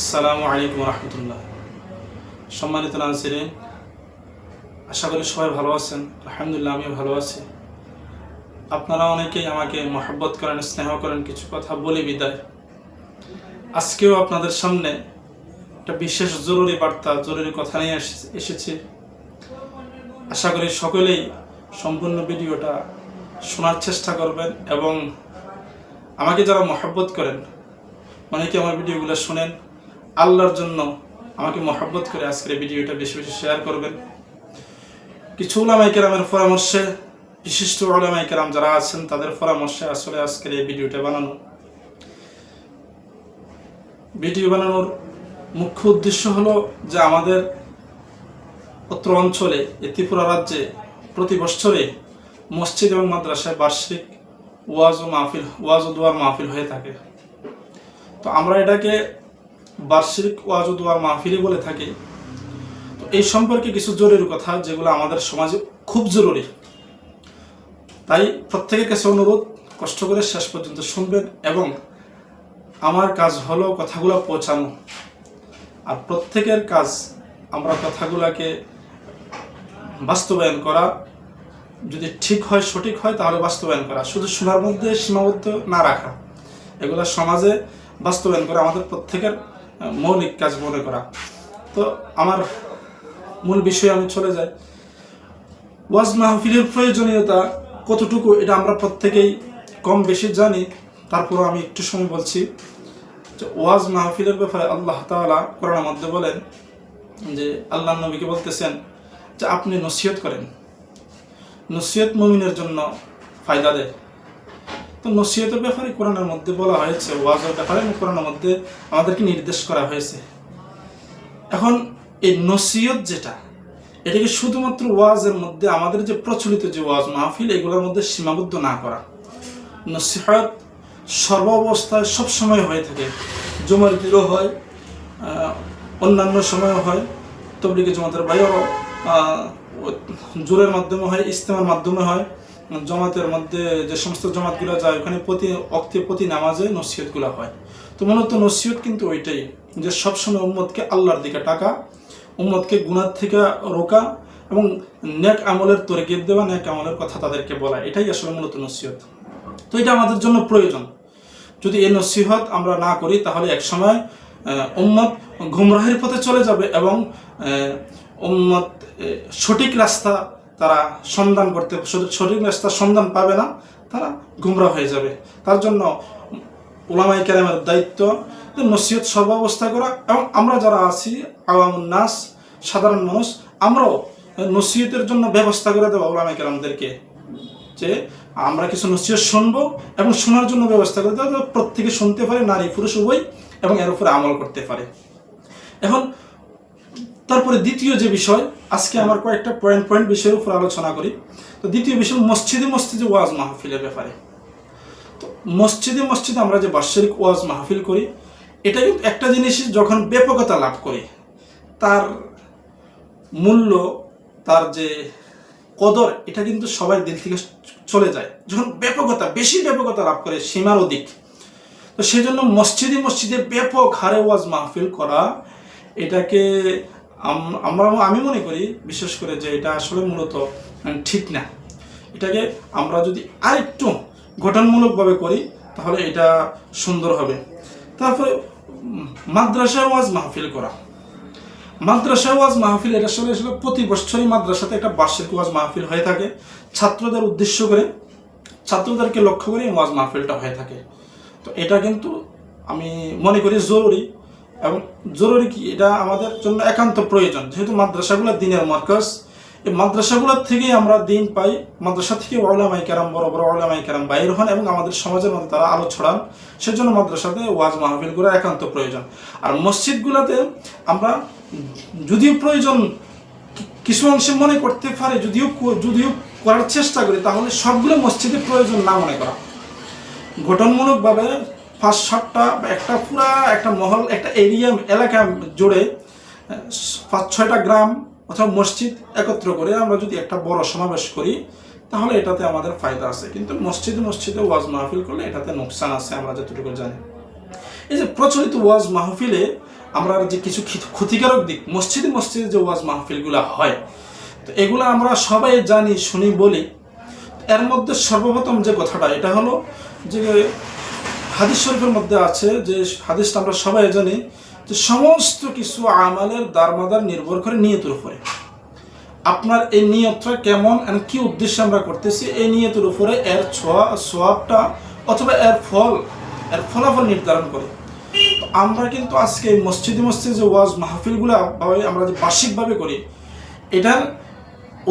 আসসালামু আলাইকুম রহমতুল্লাহ। সম্মানিত নাজিরিন, আশা করি সবাই ভালো আছেন। আলহামদুলিল্লাহ, আমিও ভালো আছি। আপনারা অনেকেই আমাকে মহব্বত করেন, স্নেহ করেন, কিছু কথা বলে বিদায়। আজকেও আপনাদের সামনে একটা বিশেষ জরুরি বার্তা, জরুরি কথা নিয়ে এসে- এসেছি। আশা করি সকলেই সম্পূর্ণ ভিডিওটা শোনার চেষ্টা করবেন এবং আমাকে যারা মহব্বত করেন অনেকে আমার ভিডিওগুলো শুনেন। আল্লাহর জন্য আমাকে মহব্বত করে আজকের ভিডিওটা বেশি বেশি শেয়ার করবেন। কিছু ওলামাই কেরামের পরামর্শে, বিশিষ্ট ওলামাই কেরাম যারা আছেন, তাদের পরামর্শে আসলে আজকের এই ভিডিওটা বানানো। ভিডিও বানানোর মুখ্য উদ্দেশ্য হলো যে আমাদের অত্র অঞ্চলে এই ত্রিপুরা রাজ্যে প্রতি বছরে মসজিদ এবং মাদ্রাসায় বার্ষিক ওয়াজ ও মাহফিল, ওয়াজ ও দোয়ার মাহফিল হয়ে থাকে। তো আমরা এটাকে বার্ষিক ওয়াজ ও দোয়ার মাহফিলি বলে থাকে। তো এই সম্পর্কে কিছু জরুরি কথা যেগুলো আমাদের সমাজে খুব জরুরি। তাই প্রত্যেকের কাছে অনুরোধ, কষ্ট করে শেষ পর্যন্ত শুনবেন এবং আমার কাজ হলো কথাগুলো পৌঁছানো। আর প্রত্যেকের কাজ আমরা কথাগুলোকে বাস্তবায়ন করা, যদি ঠিক হয়, সঠিক হয়, তাহলে বাস্তবায়ন করা। শুধু শোনার মধ্যে সীমাবদ্ধ না রাখা। এগুলো সমাজে বাস্তবায়ন করা আমাদের প্রত্যেকের মৌলিক কাজ মনে করা। তো আমার মূল বিষয়ে আমি চলে যাই। ওয়াজ মাহফিলের প্রয়োজনীয়তা কতটুকু এটা আমরা প্রত্যেকেই কম বেশি জানি। তারপরও আমি একটু সময় বলছি। যে ওয়াজ মাহফিলের ব্যাপারে আল্লাহ তাআলা কোরআনের মধ্যে বলেন যে, আল্লাহ নবীকে বলতেছেন যে, আপনি নসিহত করেন। নসিহত মুমিনের জন্য ফায়দা দেয় তো নসিহতের ব্যাপারে কোরআনের মধ্যে বলা হয়েছে, ওয়াজের ব্যাপারে কোরআনের মধ্যে আমাদেরকে নির্দেশ করা হয়েছে। এখন এই নসিহত যেটা, এটাকে শুধুমাত্র ওয়াজের মধ্যে আমাদের যে প্রচলিত যে ওয়াজ মাহফিল, এগুলোর মধ্যে সীমাবদ্ধ না করা। নসিহত সর্ব সর্বাবস্থায় সবসময় হয়ে থাকে। জমার দিনও হয় অন্যান্য সময়ও হয়, তবলিগে জমাতের বাইরেও জোরের মাধ্যমে হয় ইস্তেমার মাধ্যমে হয়। জমাতের মধ্যে যে সমস্ত জমাতগুলো যায় ওখানে প্রতি অক্তে প্রতি নামাজে নসিহতগুলো হয়। তো মূলত নসিহত কিন্তু ওইটাই যে সবসময় উম্মতকে আল্লাহর দিকে টাকা উম্মতকে গুণার থেকে রোকা এবং নেক আমলের তরগিব দেওয়া নেক আমলের কথা তাদেরকে বলা। এটাই আসলে মূলত নসিহত। তো এটা আমাদের জন্য প্রয়োজন। যদি এই নসিহত আমরা না করি তাহলে একসময় আহ, উম্মত গুমরাহের পথে চলে যাবে এবং উম্মত সঠিক রাস্তা তারা সন্ধান করতে সঠিক- রাস্তার সন্ধান পাবে না, তারা গুমরা হয়ে যাবে। তার জন্য ওলামাই কেরামের দায়িত্ব নসিহত সর্বাবস্থা করা এবং আমরা যারা আছি, আওয়ামুন নাস, সাধারণ মানুষ, আমরাও নসিহতের জন্য ব্যবস্থা করে দেবো ওলামাই কেরামদেরকে। যে আমরা কিছু নসিহত শুনব এবং শোনার জন্য ব্যবস্থা করে দেবো প্রত্যেকে শুনতে পারে, নারী পুরুষ উভয় এবং এর উপরে আমল করতে পারে। এখন তারপরে দ্বিতীয় যে বিষয়, আজকে আমার কয়েকটা পয়েন্ট পয়েন্ট বিষয়ের উপর আলোচনা করি। তো দ্বিতীয় বিষয় মসজিদে মসজিদে ওয়াজ মাহফিলের ব্যাপারে। তো মসজিদে মসজিদে আমরা যে বাৎসরিক ওয়াজ মাহফিল করি, এটা কিন্তু একটা জিনিস যখন ব্যাপকতা লাভ করে, তার মূল্য, তার যে কদর, এটা কিন্তু সবাই দিল থেকে চলে যায়। যখন ব্যাপকতা, বেশি ব্যাপকতা লাভ করে, সীমার অধিক। তো সেই জন্য মসজিদে মসজিদে ব্যাপক হারে ওয়াজ মাহফিল করা, এটাকে আমরা আমি মনে করি, বিশেষ করে যে এটা আসলে মূলত ঠিক না। এটাকে আমরা যদি আরেকটু গঠনমূলকভাবে করি, তাহলে এটা সুন্দর হবে। তারপরে মাদ্রাসা ওয়াজ মাহফিল করা। মাদ্রাসা ওয়াজ মাহফিল, এটা আসলে আসলে প্রতি বছরই মাদ্রাসাতে একটা বার্ষিক ওয়াজ মাহফিল হয়ে থাকে। ছাত্রদের উদ্দেশ্য করে, ছাত্রদেরকে লক্ষ্য করে ওয়াজ মাহফিলটা হয়ে থাকে। তো এটা কিন্তু আমি মনে করি জরুরি। এবং জরুরি কি? এটা আমাদের জন্য একান্ত প্রয়োজন। যেহেতু মাদ্রাসাগুলো দিনের মার্কাস এই মাদ্রাসাগুলোর থেকেই আমরা দিন পাই। মাদ্রাসা থেকে ওলামাই কেরাম বড় বড় ওলামাই কেরাম বাইর হন এবং আমাদের সমাজের মধ্যে তারা আলো ছড়ান। সেজন্য মাদ্রাসাতে ওয়াজ মাহফিল মাহফিলগুলো একান্ত প্রয়োজন। আর মসজিদগুলোতে আমরা যদিও প্রয়োজন কিছু অংশে মনে করতে পারে, যদিও যদিও করার চেষ্টা করি, তাহলে সবগুলো মসজিদে প্রয়োজন না মনে করা। গঠনমূলকভাবে পাঁচ সাতটা বা একটা পুরা একটা মহল, একটা এরিয়া, এলাকা জুড়ে পাঁচ ছয়টা গ্রাম অথবা মসজিদ একত্র করে আমরা যদি একটা বড় সমাবেশ করি, তাহলে এটাতে আমাদের ফায়দা আছে। কিন্তু মসজিদ, মসজিদে ওয়াজ মাহফিল করলে এটাতে নোকসান আছে, আমরা যতটুকু জানি। এই যে প্রচলিত ওয়াজ মাহফিলে আমরা যে কিছু ক্ষতিকারক দিক, মসজিদ, মসজিদে যে ওয়াজ মাহফিলগুলো হয়, তো এগুলো আমরা সবাই জানি, শুনি, বলি। এর মধ্যে সর্বপ্রথম যে কথাটা, এটা হলো যে হাদিস শরীফের মধ্যে আছে যে হাদিসটা আমরা সবাই জানি যে সমস্ত কিছু আমালের দারমাদার নির্ভর করে নিয়তের উপরে। আপনার এই নিয়তটা কেমন and কী উদ্দেশ্যে আমরা করতেছি, এই নিয়তের উপরে এর ছোঁয়া, সোয়াবটা অথবা এর ফল, এর ফলাফল নির্ধারণ করে। আমরা কিন্তু আজকে মসজিদে মসজিদে যে ওয়াজ মাহফিলগুলো আমরা যে বার্ষিকভাবে করি, এটার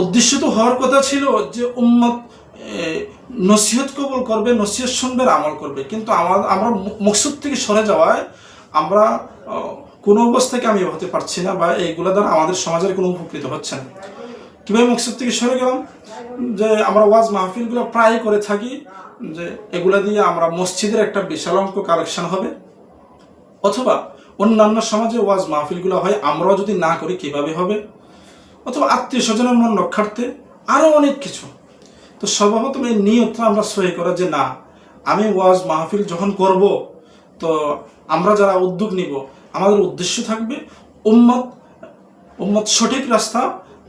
উদ্দেশ্য তো হওয়ার কথা ছিল যে উম্মত নসিহত কবল করবে, নসিহত শুনবে আমল করবে। কিন্তু আমার আমার মু- মকসুদ থেকে সরে যাওয়ায় আমরা কোনো অবস্থাকে আমি হতে পারছি না বা এইগুলো দ্বারা আমাদের সমাজের কোনো উপকৃত হচ্ছে না। কীভাবে মকসুদ থেকে সরে গেলাম? যে আমরা ওয়াজ মাহফিলগুলো প্রায় করে থাকি, যে এগুলা দিয়ে আমরা মসজিদের একটা বিশাল অঙ্ক কালেকশন হবে। অথবা অন্যান্য সমাজে ওয়াজ মাহফিলগুলো হয়, আমরাও যদি না করি কীভাবে হবে? অথবা আত্মীয় স্বজনের মন রক্ষার্থে আরও অনেক কিছু। তো সর্বপ্রথম এই নিয়তটা আমরা সহি করা যে না আমি ওয়াজ মাহফিল যখন করব তো আমরা যারা উদ্যোগ নিব আমাদের উদ্দেশ্য থাকবে উম্মত উম্মত সঠিক রাস্তা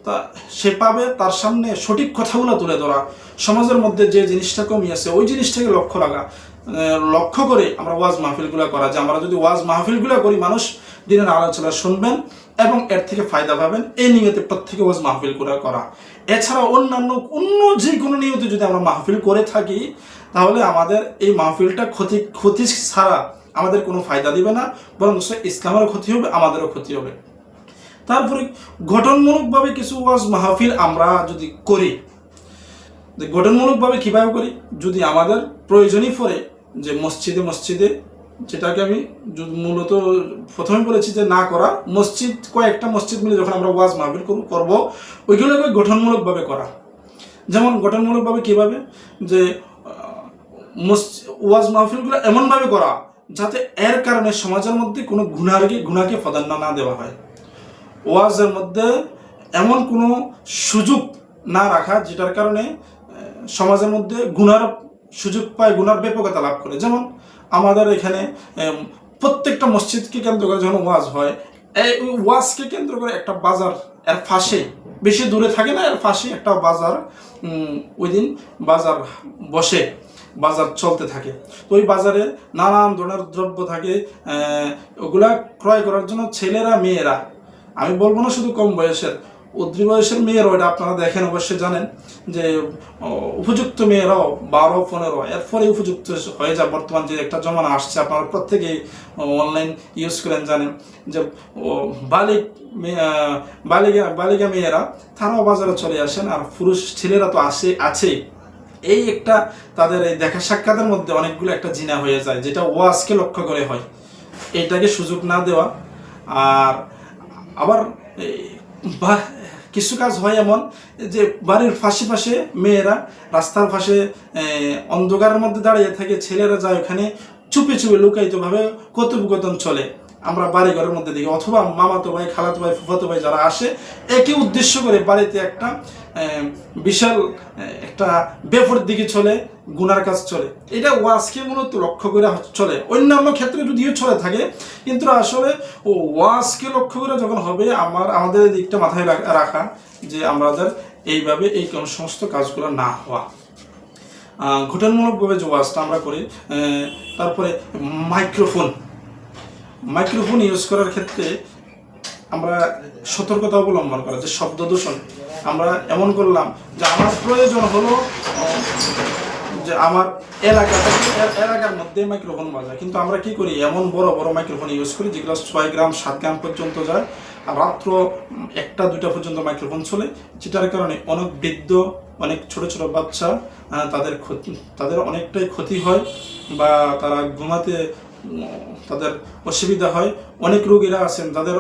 তা সে পাবে তার সামনে সঠিক কথাগুলো তুলে ধরা। সমাজের মধ্যে যে জিনিসটা কমি আছে ওই জিনিসটাকে লক্ষ্য আহ, লক্ষ্য করে আমরা ওয়াজ মাহফিলগুলো করা যে আমরা যদি ওয়াজ মাহফিলগুলো করি মানুষ দিনের আলোচনা শুনবেন এবং এর থেকে ফায়দা পাবেন। এই নিয়তে প্রত্যেকে ওয়াজ মাহফিলগুলো করা করা। এছাড়া অন্যান্য অন্য যে কোনো নিয়তে যদি আমরা মাহফিল করে থাকি, তাহলে আমাদের এই মাহফিলটা ক্ষতি ক্ষতি ছাড়া আমাদের কোনো ফায়দা দিবে না, বরং ইসলামেরও ক্ষতি হবে, আমাদেরও ক্ষতি হবে। তারপরে গঠনমূলকভাবে কিছু ওয়াজ মাহফিল আমরা যদি করি গঠনমূলকভাবে কীভাবে করি? যদি আমাদের প্রয়োজনই পড়ে, যে মসজিদে মসজিদে যেটাকে আমি মূলত প্রথমে বলেছি যে না করা। মসজিদ, কয়েকটা মসজিদ মিলে যখন আমরা ওয়াজ মাহফিল করব- ওইগুলোকে গঠনমূলকভাবে করা। যেমন গঠনমূলকভাবে কীভাবে? যে ওয়াজ মাহফিলগুলো এমনভাবে করা যাতে এর কারণে সমাজের মধ্যে কোনো গুণারকে গুণাকে প্রাধান্য না দেওয়া হয়। ওয়াজের মধ্যে এমন কোনো সুযোগ না রাখা যেটার কারণে সমাজের মধ্যে গুণার সুযোগ পায় গুণার ব্যাপকতা লাভ করে। যেমন আমাদের এখানে প্রত্যেকটা মসজিদকে কেন্দ্র করে যখন ওয়াজ হয়, এই ওয়াজকে কেন্দ্র করে একটা বাজার, এর ফাঁসে বেশি দূরে থাকে না, এর ফাঁসে একটা বাজার ওই দিন বাজার বসে, বাজার চলতে থাকে। তো ওই বাজারে নানান ধরনের দ্রব্য থাকে ওগুলা ক্রয় করার জন্য ছেলেরা, মেয়েরা, আমি বলব না শুধু কম বয়সের উদ্রি বয়সের মেয়েরাও এটা আপনারা দেখেন, অবশ্যই জানেন যে উপযুক্ত মেয়েরাও বারো, পনেরো, এরপরে উপযুক্ত হয়ে যায় বর্তমান যে একটা জমানা আসছে। আপনারা প্রত্যেকেই অনলাইন ইউজ করেন, জানেন যে বালিক বালিকা বালিকা মেয়েরা তারাও বাজারে চলে আসেন আর পুরুষ ছেলেরা তো আসে, আছেই। এই একটা তাদের এই দেখা সাক্ষাতের মধ্যে অনেকগুলো একটা জিনা হয়ে যায়, যেটা ওয়াজকে লক্ষ্য করে হয়। এইটাকে সুযোগ না দেওয়া। আর আবার কিছু কাজ হয় এমন যে বাড়ির পাশে ফাঁসে মেয়েরা রাস্তার ফাঁসে অন্ধকারের মধ্যে দাঁড়িয়ে থাকে, ছেলেরা যায় ওখানে চুপে চুপে লুকায়িতভাবে কথোপকথন চলে। আমরা বাড়ি ঘরের মধ্যে দেখি। অথবা মামাতো ভাই খালাতো ভাই ফুফাতো ভাই যারা আসে একই উদ্দেশ্য করে বাড়িতে একটা বিশাল একটা বেফর দিকে চলে গুনার কাজ চলে। এটা ওয়াজকে মূলত লক্ষ্য করে চলে। অন্যান্য ক্ষেত্রে যদিও চলে থাকে কিন্তু আসলে ও ওয়াজকে লক্ষ্য করে যখন হবে আমার আমাদের দিকটা মাথায় রাখ- যে আমাদের এইভাবে এই কোন সমস্ত কাজগুলো না হওয়া। আহ, গঠনমূলকভাবে যে ওয়াজটা আমরা করি তারপরে মাইক্রোফোন। মাইক্রোফোন ইউজ করার ক্ষেত্রে আমরা সতর্কতা অবলম্বন করা, যে শব্দ দূষণ। আমরা এমন করলাম যে আমার প্রয়োজন হলো, যে আমার এলাকাটা এ- এলাকার মধ্যে মাইক্রোফোন বাজায়। কিন্তু আমরা কি করি? এমন বড় বড় মাইক্রোফোন ইউজ করি, যেগুলো ছয় গ্রাম, সাত গ্রাম পর্যন্ত যায়, আর রাত্র একটা, দুইটা পর্যন্ত মাইক্রোফোন চলে, যেটার কারণে অনেক বৃদ্ধ, অনেক ছোট ছোট বাচ্চা তাদের ক্ষতি, তাদের অনেকটাই ক্ষতি হয়, বা তারা ঘুমাতে তাদের অসুবিধা হয়। অনেক রোগীরা আছেন এই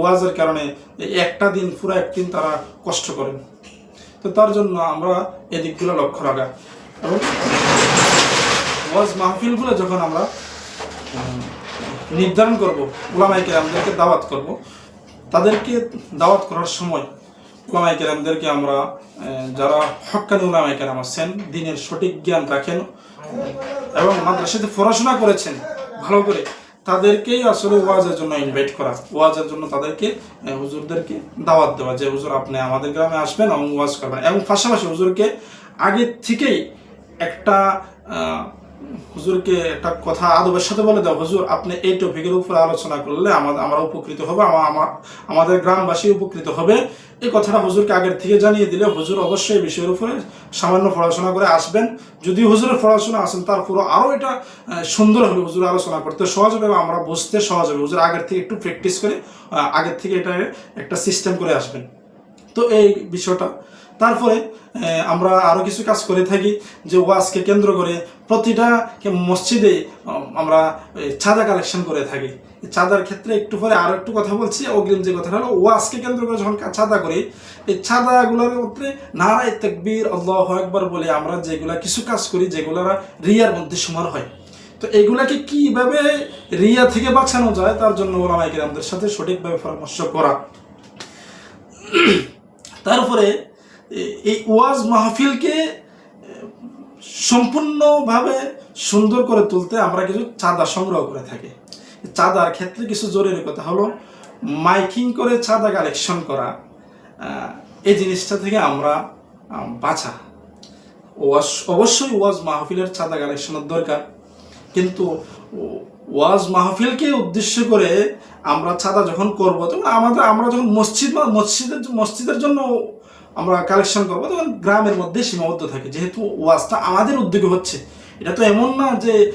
ওয়াজের কারণে একটা দিন, পুরো একদিন তারা কষ্ট করেন। তো তার জন্য আমরা এই দিকগুলো লক্ষ্য রাখা। এবং ওয়াজ মাহফিলগুলো যখন আমরা নির্ধারণ করব ওলামাই কেরামদেরকে দাওয়াত করব, তাদেরকে দাওয়াত করার সময় ওলামাই কেরামদেরকে আমরা যারা হক্কানি ওলামাই কেরাম আছেন, দিনের সঠিক জ্ঞান রাখেন এবং মাদ্রাসাতে পড়াশোনা করেছেন ভালো করে তাদেরকেই আসলে ওয়াজের জন্য ইনভাইট করা, ওয়াজের জন্য তাদেরকে হুজুরদেরকে দাওয়াত দেওয়া যে, হুজুর, আপনি আমাদের গ্রামে আসবেন এবং ওয়াজ করবেন। এবং পাশাপাশি হুজুরকে আগের থেকেই একটা হুজুরকে একটা কথা আদবের সাথে বলে দাও, হুজুর, আপনি এই টপিকের উপরে আলোচনা করলে আমাদের আমরা উপকৃত হবে, আমা- আমা- আমাদের গ্রামবাসী উপকৃত হবে। এই কথাটা হুজুরকে আগের থেকে জানিয়ে দিলে হুজুর অবশ্যই বিষয়ের উপরে সামান্য পড়াশোনা করে আসবেন। যদি হুজুরের পড়াশোনা আসেন তারপরও আরও এটা সুন্দর হবে হুজুর আলোচনা করতে। সহজ হবে এবং আমরা বুঝতে সহজ হবে। হুজুর আগের থেকে একটু প্র্যাকটিস করে আগের থেকে এটা একটা সিস্টেম করে আসবেন। তো এই বিষয়টা তারপরে আমরা আরও কিছু কাজ করে থাকি যে ওয়াজকে কেন্দ্র করে প্রতিটা মসজিদে আমরা চাঁদা কালেকশন করে থাকি। চাঁদার ক্ষেত্রে একটু পরে আরও একটু কথা বলছি, অগ্রিম যে কথাটা হলো, ওয়াজকে কেন্দ্র করে যখন চাঁদা করি, এই চাঁদাগুলোর মধ্যে নারায় তেকবীর, আল্লাহ একবার বলে আমরা যেগুলা কিছু কাজ করি যেগুলা রিয়ার মধ্যে সমান হয়। তো এগুলাকে কীভাবে রিয়া থেকে বাঁচানো যায়, তার জন্য ওলামাইকে আমাদের সাথে সঠিকভাবে পরামর্শ করা। তারপরে এই ওয়াজ মাহফিলকে সম্পূর্ণভাবে সুন্দর করে তুলতে আমরা কিছু চাঁদা সংগ্রহ করে থাকি। চাঁদার ক্ষেত্রে কিছু জরুরি কথা হলো, মাইকিং করে চাঁদা কালেকশন করা এই জিনিসটা থেকে আমরা বাঁচা। ওয়াজ, অবশ্যই ওয়াজ মাহফিলের চাঁদা কালেকশনের দরকার। কিন্তু ওয়াজ মাহফিলকে উদ্দেশ্য করে আমরা চাঁদা যখন করব, তখন আমাদের, আমরা যখন মসজিদ মসজিদের মসজিদের জন্য আমরা কালেকশন করব তখন গ্রামের মধ্যে সীমাবদ্ধ থাকে। যেহেতু ওয়াজটা আমাদের উদ্যোগে হচ্ছে, এটা তো এমন না যে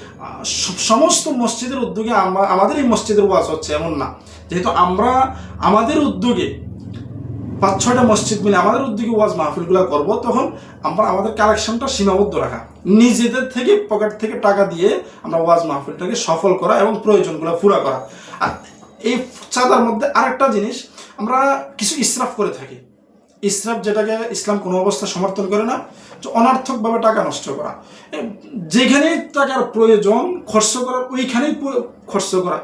সমস্ত মসজিদের উদ্যোগে আমা- আমাদের এই মসজিদের ওয়াজ হচ্ছে এমন না। যেহেতু আমরা আমাদের উদ্যোগে পাঁচ, ছয়টা মসজিদ মিলে আমাদের উদ্যোগে ওয়াজ মাহফিলগুলো করব, তখন আমরা আমাদের কালেকশনটা সীমাবদ্ধ রাখা। নিজেদের থেকে পকেট থেকে টাকা দিয়ে আমরা ওয়াজ মাহফিলটাকে সফল করা এবং প্রয়োজনগুলো পুরা করা। আর এই চাঁদার মধ্যে আরেকটা জিনিস, আমরা কিছু ইসরাফ করে থাকি। ইসরাফ যেটাকে ইসলাম কোনো অবস্থা সমর্থন করে না অনার্থকভাবে টাকা নষ্ট করা। যেখানেই টাকার প্রয়োজন, খরচ করা ওইখানেই খরচ করা।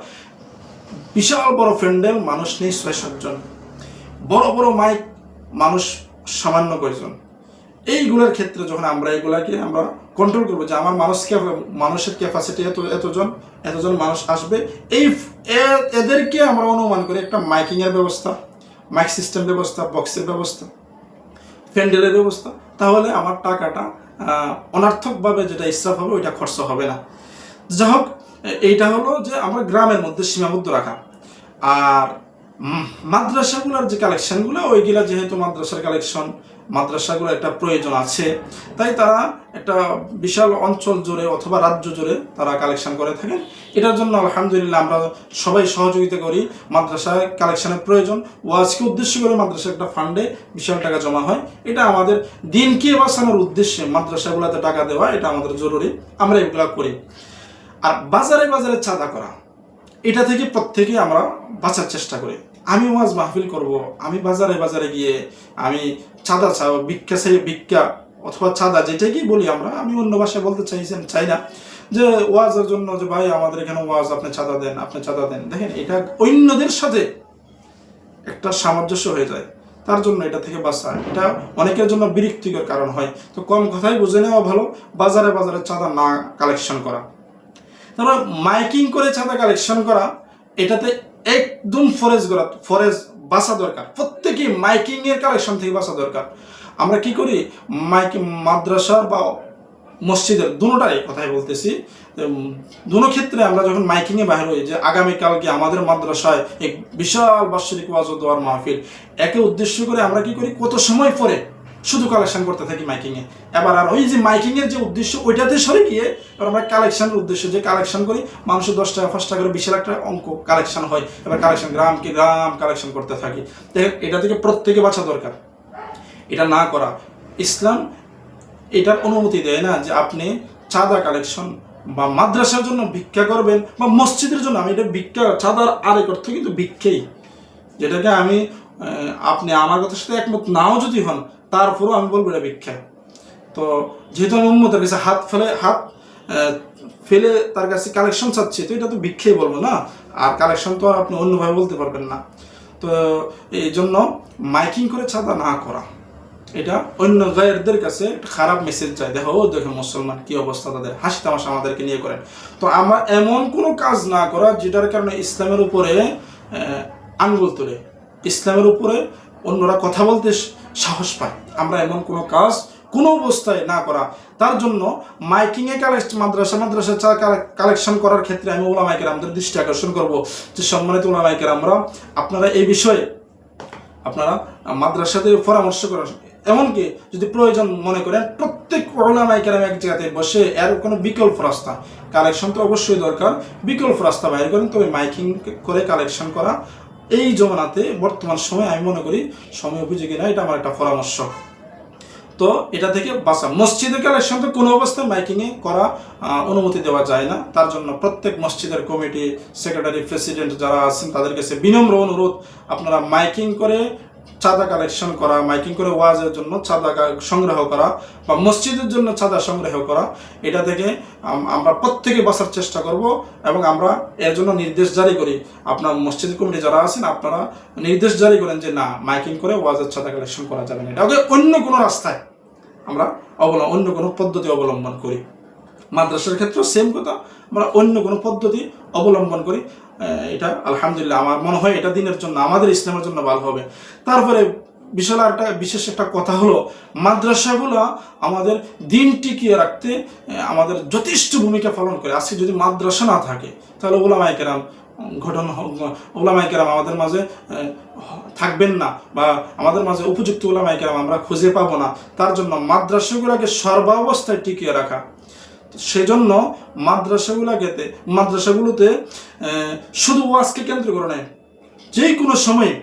বিশাল বড় প্যান্ডেল মানুষ নেই ছয় সাতজন বড় বড় মাইক মানুষ সামান্য কয়েকজন এইগুলোর ক্ষেত্রে যখন আমরা এগুলাকে আমরা কন্ট্রোল করব যে আমার মানুষ মানুষের ক্যাপাসিটি এত, এতজন এতজন মানুষ আসবে, এই এদেরকে আমরা অনুমান করি একটা মাইকিংয়ের ব্যবস্থা। মাইক সিস্টেম ব্যবস্থা, বক্সের ব্যবস্থা, প্যান্ডেলের ব্যবস্থা, তাহলে আমার টাকাটা অনার্থকভাবে যেটা ইসরাফ হবে, ওইটা খরচ হবে না। যাই হোক, এইটা হলো যে আমার গ্রামের মধ্যে সীমাবদ্ধ রাখা। আর মাদ্রাসাগুলোর যে কালেকশনগুলো ওইগুলা যেহেতু মাদ্রাসার কালেকশন মাদ্রাসাগুলো একটা প্রয়োজন আছে। তাই তারা একটা বিশাল অঞ্চল জুড়ে অথবা রাজ্য জুড়ে তারা কালেকশন করে থাকেন। এটার জন্য আলহামদুলিল্লাহ আমরা সবাই সহযোগিতা করি মাদ্রাসায় কালেকশনের প্রয়োজন। ওয়াজকে উদ্দেশ্য করে মাদ্রাসা একটা ফান্ডে বিশাল টাকা জমা হয়। এটা আমাদের দিনকে বাঁচানোর উদ্দেশ্যে মাদ্রাসাগুলোতে টাকা দেওয়া, এটা আমাদের জরুরি। আমরা এগুলো করি। আর বাজারে বাজারে চাঁদা করা, এটা থেকে প্রত্যেকে আমরা বাঁচার চেষ্টা করি। আমি ওয়াজ মাহফিল করব, আমি বাজারে বাজারে গিয়ে আমি চাঁদা চাও ভিক্ষা চাই, ভিক্ষা অথবা চাঁদা যেটাকেই বলি আমরা, আমি অন্য ভাষায় বলতে চাইছেন চাই না যে ওয়াজের জন্য যে ভাই আমাদের এখানে ওয়াজ, আপনি চাঁদা দেন, আপনি চাঁদা দেন। দেখেন, এটা অন্যদের সাথে একটা সামঞ্জস্য হয়ে যায়। তার জন্য এটা থেকে বাঁচা। এটা অনেকের জন্য বিরক্তিকর কারণ হয়। তো কম কথাই বুঝে নেওয়া ভালো, বাজারে বাজারে চাঁদা না কালেকশন করা। তারপর মাইকিং করে চাঁদা কালেকশন করা, এটাতে একদম ফরেজ করা ফরেজ বাঁচা দরকার। প্রত্যেকেই মাইকিং এর কালেকশন থেকে বাঁচা দরকার। আমরা কি করি? মাইকিং মাদ্রাসার বা মসজিদের দুটাই কথাই বলতেছি। দুনো ক্ষেত্রে আমরা যখন মাইকিং এ বাইর হই যে আগামীকালকে আমাদের মাদ্রাসায় এক বিশাল বাৎসরিক ওয়াজ ও দোয়ার মাহফিল, একে উদ্দেশ্য করে আমরা কি করি? কত সময় পরে শুধু কালেকশন করতে থাকি মাইকিং এ এবার আর ওই যে মাইকিং এর যে উদ্দেশ্য, ওইটাতে সরে গিয়ে এবার আমরা কালেকশনের উদ্দেশ্য, যে কালেকশন করি, মানুষের দশ টাকা, পাঁচ টাকা করে বিশাল একটা অঙ্ক কালেকশন হয়। এবার কালেকশন গ্রাম কি গ্রাম কালেকশন করতে থাকি। দেখেন, এটা থেকে প্রত্যেকে বাঁচা দরকার। এটা না করা। ইসলাম এটার অনুমতি দেয় না যে আপনি চাঁদা কালেকশন বা মাদ্রাসার জন্য ভিক্ষা করবেন বা মসজিদের জন্য। আমি এটা ভিক্ষা, চাঁদার আরেক অর্থ কিন্তু ভিক্ষেই। যেটাকে আমি আপনি আমার কথার সাথে একমত নাও যদি হন তারপরেও আমি বলব এটা ভিক্ষা। তো যেহেতু আমি উম্মতের কাছে হাত ফেলে হাত ফেলে তার কাছে কালেকশন চাচ্ছি, তো এটা তো ভিক্ষেই বলব না। আর কালেকশন তো আপনি অন্যভাবে বলতে পারবেন না। তো এই জন্য মাইকিং করে চাঁদা না করা। এটা অন্য গায়েরদের কাছে খারাপ মেসেজ যায় দেখো, ও দেখো মুসলমান, কি অবস্থা তাদের? হাসি তামাশা আমাদেরকে নিয়ে করেন। তো আমার এমন কোনো কাজ না করা যেটার কারণে ইসলামের উপরে আঙ্গুল তোলে। ইসলামের উপরে অন্যরা কথা বলতে সাহস পায়। আমরা এমন কোনো কাজ কোনো অবস্থায় না করা। তার জন্য মাইকিংয়ে কালেক্ট মাদ্রাসা মাদ্রাসা কালেকশন করার ক্ষেত্রে আমি ওলামাইকের আমাদের দৃষ্টি আকর্ষণ করব যে সম্মানিত ওলামাইকের আমরা আপনারা এই বিষয়ে আপনারা মাদ্রাসাতে পরামর্শ করেন। এমনকি যদি প্রয়োজন মনে করেন, প্রত্যেক ওলামাই কেরাম এক জায়গাতে বসে এর কোনো বিকল্প রাস্তা। কালেকশন তো অবশ্যই দরকার, বিকল্প রাস্তা বাইর করেন, তবে মাইকিং করে কালেকশন করা এই জমানাতে বর্তমান সময়ে আমি মনে করি সময় উপযোগী না, এটা আমার একটা পরামর্শ। তো এটা থেকে বাঁচা। মসজিদের কালেকশন তো কোনো অবস্থায় মাইকিংয়ে করা অনুমতি দেওয়া যায় না। তার জন্য প্রত্যেক মসজিদের কমিটি, সেক্রেটারি, প্রেসিডেন্ট যারা আছেন তাদের কাছে বিনম্র অনুরোধ। আপনারা মাইকিং করে চাঁদা কালেকশন করা, মাইকিং করে ওয়াজের জন্য চাঁদা সংগ্রহ করা বা মসজিদের জন্য চাঁদা সংগ্রহ করা, এটা থেকে আমরা প্রত্যেকে বাঁচার চেষ্টা করব এবং আমরা এর জন্য নির্দেশ জারি করি। আপনার মসজিদ কমিটি যারা আছেন, আপনারা নির্দেশ জারি করেন যে, না, মাইকিং করে ওয়াজের চাঁদা কালেকশন করা যাবে না। এটা অন্য কোনো রাস্তায় আমরা অবলম্বন অন্য কোনো পদ্ধতি অবলম্বন করি। মাদ্রাসার ক্ষেত্রেও সেম কথা, আমরা অন্য কোনো পদ্ধতি অবলম্বন করি। এটা আলহামদুলিল্লাহ আমার মনে হয় এটা দিনের জন্য, আমাদের ইসলামের জন্য ভালো হবে। তারপরে বিশাল একটা বিশেষ একটা কথা হলো, মাদ্রাসাগুলো আমাদের দিন টিকিয়ে রাখতে আমাদের যথেষ্ট ভূমিকা পালন করে। আজকে যদি মাদ্রাসা না থাকে, তাহলে ওলামাই কেরাম ঘটন ওলামাই কেরাম আমাদের মাঝে থাকবেন না বা আমাদের মাঝে উপযুক্ত ওলামাই কেরাম আমরা খুঁজে পাবো না। তার জন্য মাদ্রাসাগুলোকে সর্বাবস্থায় টিকিয়ে রাখা সেজন্য মাদ্রাসাগুলোকে মাদ্রাসাগুলোতে শুধু ওয়াজকে কেন্দ্র করে নেয় যে কোনো সময়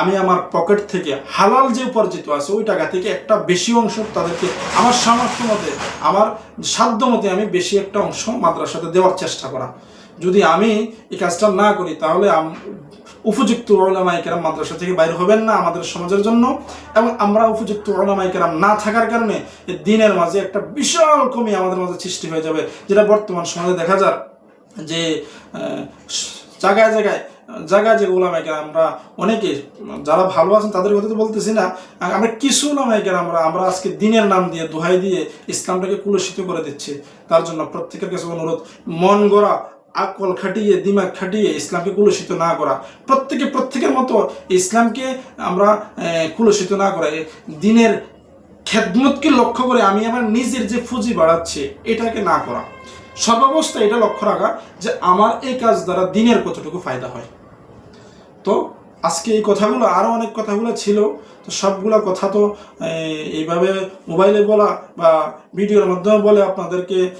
আমি আমার পকেট থেকে হালাল যে উপার্জিত আছে, ওই টাকা থেকে একটা বেশি অংশ তাদেরকে আমার সামর্থ্য মতে, আমার সাধ্য মতে আমি বেশি একটা অংশ মাদ্রাসাতে দেওয়ার চেষ্টা করা। যদি আমি এই কাজটা না করি, তাহলে উপযুক্ত ওলামাইকেরাম মাদ্রাসা থেকে বাইরে হবেন না আমাদের সমাজের জন্য এবং আমরা উপযুক্ত ওলামাইকেরাম না থাকার কারণে দিনের মাঝে একটা বিশাল কমি আমাদের মাঝে সৃষ্টি হয়ে যাবে, যেটা বর্তমান সমাজে দেখা যায় যে জায়গায় জায়গায় জায়গায় যে ওলামাইকের আমরা অনেকে, যারা ভালো আছেন তাদের কথা তো বলতেছি না, আমরা কিছু ওলামাইকের আমরা আমরা আজকে দিনের নাম দিয়ে, দোহাই দিয়ে ইসলামটাকে কুলসিত করে দিচ্ছি। তার জন্য প্রত্যেকের কাছে অনুরোধ, মন গড়া আকল খাটিয়ে, দিমাগ খাটিয়ে ইসলামকে কুলসিত না করা। প্রত্যেকে প্রত্যেকের মতো ইসলামকে আমরা কুলসিত না করা। দিনের খেদমতকে লক্ষ্য করে আমি আমার নিজের যে ফুজি বাড়াচ্ছে, এটাকে না করা। সর্বাবস্থায় এটা লক্ষ্য রাখা যে আমার এই কাজ দ্বারা দিনের কতটুকু ফায়দা হয়। তো আজকে এই কথাগুলো আরও অনেক কথাগুলো ছিল। তো সবগুলো কথা তো এইভাবে মোবাইলে বলা বা ভিডিওর মাধ্যমে বলে আপনাদেরকে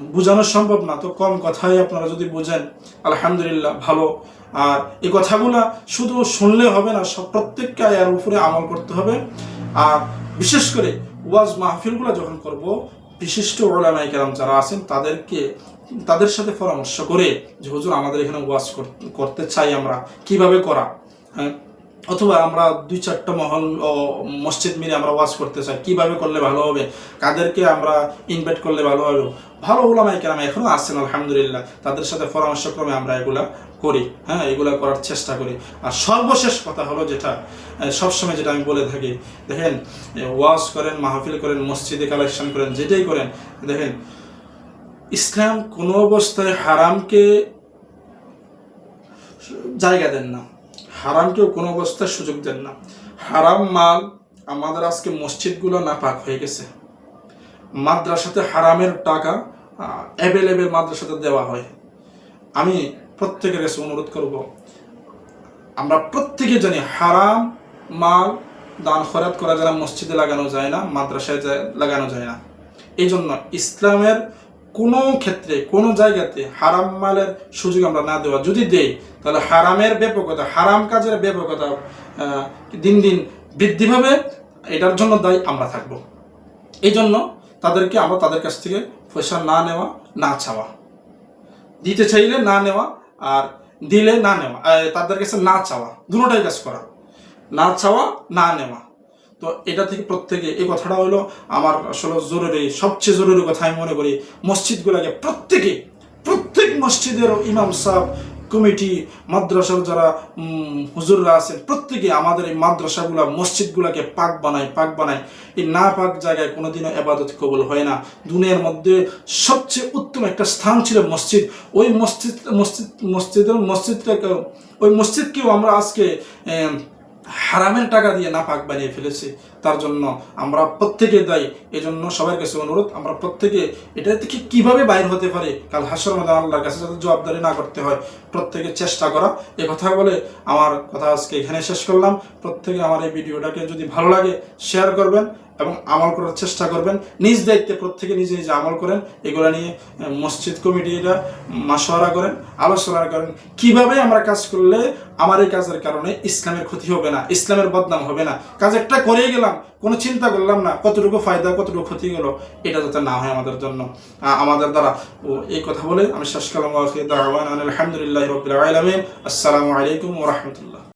বোঝানো সম্ভব না। তো কম কথাই আপনারা যদি বোঝেন, আলহামদুলিল্লাহ, ভালো। আর এই কথাগুলা শুধু শুনলে হবে না, সব প্রত্যেককে এর উপরে আমল করতে হবে। আর বিশেষ করে ওয়াজ মাহফিলগুলো যখন করব, বিশিষ্ট ওলামাই কেরাম যারা আছেন, তাদেরকে, তাদের সাথে পরামর্শ করে যে, হুজুর, আমাদের এখানে ওয়াজ কর- করতে চাই আমরা। কীভাবে করা? অথবা আমরা দুই চারটা মহল মসজিদ মিলে আমরা ওয়াজ করতে চাই, কীভাবে করলে ভালো হবে, কাদেরকে আমরা ইনভাইট করলে ভালো হবে? ভালো ওলামাই কেরাম এখনও আসছেন আলহামদুলিল্লাহ। তাদের সাথে পরামর্শক্রমে আমরা এগুলা করি হ্যাঁ এগুলা করার চেষ্টা করি। আর সর্বশেষ কথা হলো যেটা সবসময় যেটা আমি বলে থাকি, দেখেন ওয়াজ করেন, মাহফিল করেন, মসজিদে কালেকশন করেন, যেটাই করেন, দেখেন, ইসলাম কোনো অবস্থায় হারামকে জায়গা দেন না। হারামকেও কোনো অবস্থায় সুযোগ দেন না। হারাম মাল আমাদের আজকে মসজিদগুলো নাপাক হয়ে গেছে। মাদ্রাসাতে হারামের টাকা অ্যাভেলেবেল মাদ্রাসাতে দেওয়া হয়। আমি প্রত্যেকের কাছে অনুরোধ করব, আমরা প্রত্যেকে জানি হারাম মাল দান খরাত করা যারা মসজিদে লাগানো যায় না, মাদ্রাসায় লাগানো যায় না। এই জন্য ইসলামের কোনো ক্ষেত্রে, কোনো জায়গাতে হারাম মালের সুযোগ আমরা না দেওয়া যদি দেই, তাহলে হারামের ব্যাপকতা, হারাম কাজের ব্যাপকতা দিন দিন বৃদ্ধি পাবে। এটার জন্য দায়ী আমরা থাকব। এই জন্য তাদেরকে আমরা তাদের কাছ থেকে পয়সা না নেওয়া, না চাওয়া। দিতে চাইলে না নেওয়া আর দিলে না নেওয়া তাদের কাছে না চাওয়া দুটোটাই কাজ করা। না চাওয়া, না নেওয়া। তো এটা থেকে প্রত্যেকে এই কথাটা হলো আমার আসলে জরুরি, সবচেয়ে জরুরি কথা আমি মনে করি, মসজিদগুলোকে প্রত্যেকে, প্রত্যেক মসজিদেরও ইমাম সাহেব, কমিটি, মাদ্রাসার যারা হুজুররা আছেন, প্রত্যেকে আমাদের এই মাদ্রাসাগুলা, মসজিদগুলাকে পাক বানায় পাক বানায়। এই না পাক জায়গায় কোনোদিনও এবাদত কবল হয় না। দুনিয়ার মধ্যে সবচেয়ে উত্তম একটা স্থান ছিল মসজিদ। ওই মসজিদ মসজিদ, মসজিদের মসজিদটাকে ওই মসজিদকেও আমরা আজকে হারামের টাকা দিয়ে না পাক বানিয়ে ফেলেছে, তার জন্য আমরা প্রত্যেকে দায়ী। এই জন্য সবার কাছে অনুরোধ, আমরা প্রত্যেকে এটা থেকে কীভাবে বাইর হতে পারি? কাল হাসর মাদা আল্লাহর কাছে যাতে জবাবদারি না করতে হয়, প্রত্যেকে চেষ্টা করা। এ কথা বলে আমার কথা আজকে এখানে শেষ করলাম। প্রত্যেকে আমার এই ভিডিওটাকে যদি ভালো লাগে শেয়ার করবেন। এবং আমল করার চেষ্টা করবেন। নিজ দায়িত্বে প্রত্যেকে নিজে নিজে আমল করেন, এগুলো নিয়ে মসজিদ কমিটি এটা মাসোয়ারা করেন, আলোচনা করেন। কীভাবে আমরা কাজ করলে আমার এই কাজের কারণে ইসলামের ক্ষতি হবে না, ইসলামের বদনাম হবে না? কাজ একটা করেই গেলাম, কোনো চিন্তা করলাম না, কতটুকু ফায়দা, কতটুকু ক্ষতি গেল এটা যাতে না হয় আমাদের জন্য। আমাদের দ্বারা। ও, এই কথা বলে আমি শেষ কালাম আলহামদুলিল্লাহ আসসালামু আলাইকুম ওরহমতুল্লাহ